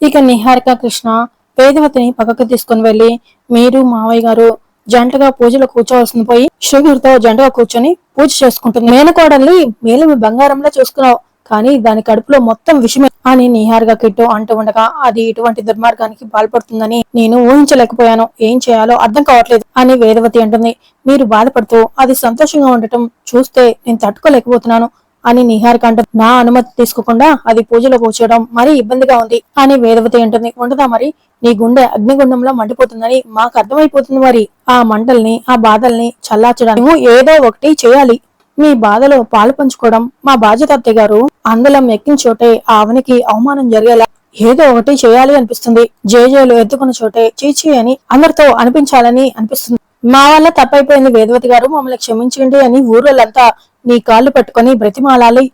ఇక నిహారిక కృష్ణ వేదవతిని పక్కకు తీసుకుని వెళ్ళి మీరు మావయ్య గారు జంటగా పూజలో కూర్చోవలసింది పోయి షుగర్తో జంటగా కూర్చొని పూజ చేసుకుంటుంది మేనకోడల్ని మేలిమి బంగారంలో చూసుకున్నావు కానీ దాని కడుపులో మొత్తం విషమే అని నిహారిక కిట్టు అంటూ ఉండగా అది ఇటువంటి దుర్మార్గానికి పాల్పడుతుందని నేను ఊహించలేకపోయాను. ఏం చేయాలో అర్థం కావట్లేదు అని వేదవతి అంటుంది. మీరు బాధపడుతూ అది సంతోషంగా ఉండటం చూస్తే నేను తట్టుకోలేకపోతున్నాను. అని నిహారిక అంటుంది నా అనుమతి తీసుకోకుండా అది పూజలో కూర్చోవడం మరీ ఇబ్బందిగా ఉంది. అని వేదవతి అంటుంది ఉండదా మరి? నీ గుండె అగ్నిగుండంలో మండిపోతుందని మాకు అర్థమైపోతుంది మరి. ఆ మంటల్ని ఆ బాధల్ని చల్లార్చడానికి ఏదో ఒకటి చేయాలి. మీ బాధలో పాలు పంచుకోవడం మా బాధ్యత అత్తయ్య గారు. అందలం ఎక్కిన చోటే ఆవునికి అవమానం జరిగేలా ఏదో ఒకటి చేయాలి అనిపిస్తుంది. జేజేలు ఎత్తుకున్న చోటే చీచీ అని అందరితో అనిపించాలని అనిపిస్తుంది. మా వల్ల తప్పైపోయింది వేదవతి గారు. మమ్మల్ని క్షమించండి అని ఊరోళ్ళంతా నీ కాళ్ళు పట్టుకొని బ్రతిమాలాలి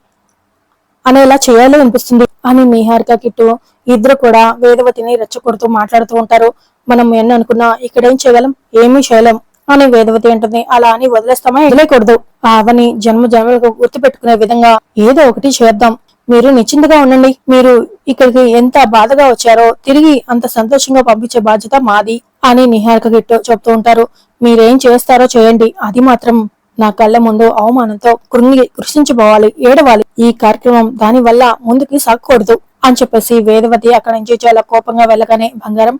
అనేలా చేయాలి అనిపిస్తుంది. అని నిహారిక కిట్టు ఇద్దరు కూడా వేదవతిని రెచ్చగొడుతూ మాట్లాడుతూ ఉంటారు. మనం ఎన్ని అనుకున్నా ఇక్కడేం చేయగలం ఏమీ చేయలేం అని వేదవతి అంటుంది. అలా అని వదిలేస్తామా వదిలేకూడదు ఆవని జన్మ జన్మలకు గుర్తు పెట్టుకునే విధంగా ఏదో ఒకటి చేద్దాం. మీరు నిశ్చింతగా ఉండండి. మీరు ఇక్కడికి ఎంత బాధగా వచ్చారో తిరిగి అంత సంతోషంగా పంపించే బాధ్యత మాది అని నిహారిక గిట్టు చెప్తూ ఉంటారు. మీరేం చేస్తారో చేయండి. అది మాత్రం నా కళ్ళ ముందు అవమానంతో కృంగి కృషించిపోవాలి ఏడవాలి. ఈ కార్యక్రమం దాని వల్ల ముందుకి సాగకూడదు అని చెప్పేసి వేదవతి అక్కడి నుంచి చాలా కోపంగా వెళ్ళగానే బంగారం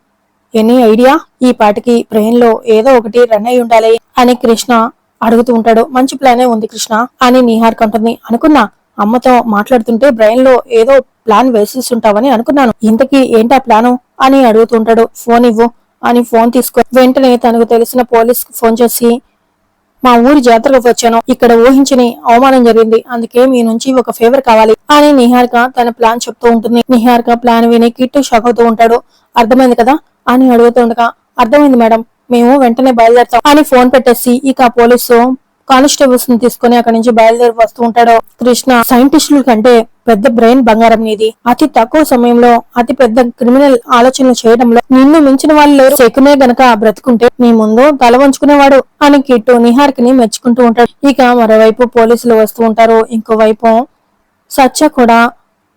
ఎనీ ఐడియా? ఈ పాటికి బ్రెయిన్లో ఏదో ఒకటి రన్ అయి ఉండాలి అని కృష్ణ అడుగుతూ ఉంటాడు. మంచి ప్లానే ఉంది కృష్ణ అని నిహార్ కంటుంది అనుకున్నా. అమ్మతో మాట్లాడుతుంటే బ్రెయిన్లో ఏదో ప్లాన్ వేసేస్తుంటావని అనుకున్నాను. ఇంతకీ ఏంటా ప్లాను? అని అడుగుతుంటాడు ఫోన్ ఇవ్వు అని ఫోన్ తీసుకో వెంటనే తనకు తెలిసిన పోలీస్ ఫోన్ చేసి మా ఊరి జాతరకు వచ్చాను. ఇక్కడ ఊహించని అవమానం జరిగింది. అందుకే మీ నుంచి ఒక ఫేవర్ కావాలి అని నిహారిక తన ప్లాన్ చెప్తూ ఉంటుంది. నిహారిక ప్లాన్ విని కిట్టు షాక్ అవుతూ ఉంటాడు. అర్థమైంది కదా? అని అడుగుతుండగా అర్థమైంది మేడం మేము వెంటనే బయలుదేరుతాం అని ఫోన్ పెట్టేసి ఇక పోలీసు కానిస్టేబుల్స్ని తీసుకుని అక్కడి నుంచి బయలుదేరి వస్తూ ఉంటాడు. కృష్ణ సైంటిస్టుల కంటే పెద్ద బ్రెయిన్ బంగారం నీది. అతి తక్కువ సమయంలో అతి పెద్ద క్రిమినల్ ఆలోచనలు చేయడంలో నిన్ను మించిన వాళ్ళు లేరు. శకునే గనక బ్రతుకుంటే నీ ముందు తల వంచుకునేవాడు అని కిట్టు నిహార్కిని మెచ్చుకుంటూ ఉంటాడు. ఇక మరోవైపు పోలీసులు వస్తూ ఉంటారు. ఇంకోవైపు సత్య కూడా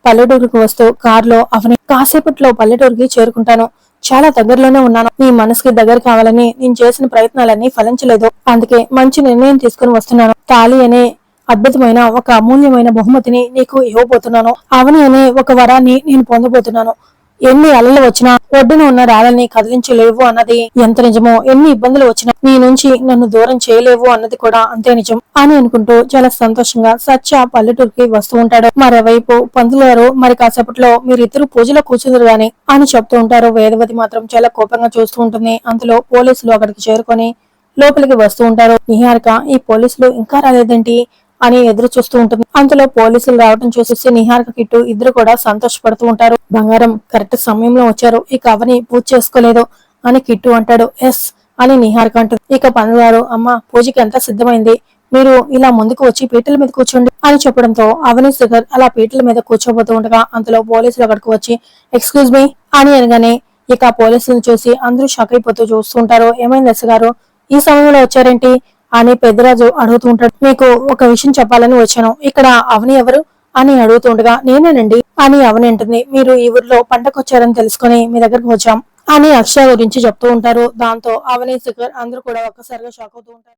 పల్లెటూరుకు వస్తూ కారులో అవని కాసేపట్లో పల్లెటూరుకి చేరుకుంటాను. చాలా దగ్గరలోనే ఉన్నాను. నీ మనసుకి దగ్గర కావాలని నేను చేసిన ప్రయత్నాలన్నీ ఫలించలేదు. అందుకే మంచి నిర్ణయం తీసుకుని వస్తున్నాను. తాళి అనే అద్భుతమైన ఒక అమూల్యమైన బహుమతిని నీకు ఇవ్వబోతున్నాను. అవని అనే ఒక వరాన్ని నేను పొందబోతున్నాను. ఎన్ని అలలు వచ్చినా ఒడ్డున ఉన్న రాళ్ళని కదిలించలేవు అన్నది ఎంత నిజమో ఎన్ని ఇబ్బందులు వచ్చినా నీ నుంచి నన్ను దూరం చేయలేవు అన్నది కూడా అంతే నిజం అని అనుకుంటూ చాలా సంతోషంగా సత్య పల్లెటూరుకి వస్తూ ఉంటాడు. మరోవైపు పంతులు గారు మరి కాసేపట్లో మీరిద్దరు పూజలో కూర్చుందరు గాని అని చెప్తూ ఉంటారు. వేదవతి మాత్రం చాలా కోపంగా చూస్తూ ఉంటుంది. అందులో పోలీసులు అక్కడికి చేరుకొని లోపలికి వస్తూ ఉంటారు. నిహారిక ఈ పోలీసులు ఇంకా రాలేదేంటి? అని ఎదురు చూస్తూ ఉంటుంది. అంతలో పోలీసులు రావడం చూసేసి నిహారిక కిట్టు ఇద్దరు కూడా సంతోషపడుతూ ఉంటారు. బంగారం కరెక్ట్ సమయంలో వచ్చారు. ఇక అవని పూజ చేసుకోలేదు అని కిట్టు అంటాడు. ఎస్ అని నిహారిక అంటుంది. ఇక పనులారు అమ్మ పూజకి అంతా సిద్ధమైంది? మీరు ఇలా ముందుకు వచ్చి పీటల మీద కూర్చోండి అని చెప్పడంతో అవని శిఖర్ అలా పీటల మీద కూర్చోబోతూ ఉండగా అంతలో పోలీసులు అక్కడికి వచ్చి ఎక్స్క్యూజ్ మీ అని అనగానే ఇక పోలీసులను చూసి అందరూ షాక్ అయిపోతూ చూస్తుంటారు ఏమైంది ఎస్ గారు? ఈ సమయంలో వచ్చారేంటి? అని పెద్దరాజు అడుగుతూ ఉంటాడు. మీకు ఒక విషయం చెప్పాలని వచ్చాను. ఇక్కడ అవని ఎవరు? అని అడుగుతూ ఉండగా నేనేనండి. అని అవని అంటుంది. మీరు ఈ ఊర్లో పంటకొచ్చారని తెలుసుకొని మీ దగ్గరకు వచ్చాం అని అక్షయ గురించి చెప్తూ ఉంటారు. దాంతో అవని శిఖర్ అందరూ కూడా ఒక్కసారిగా షాక్ అవుతూ ఉంటారు.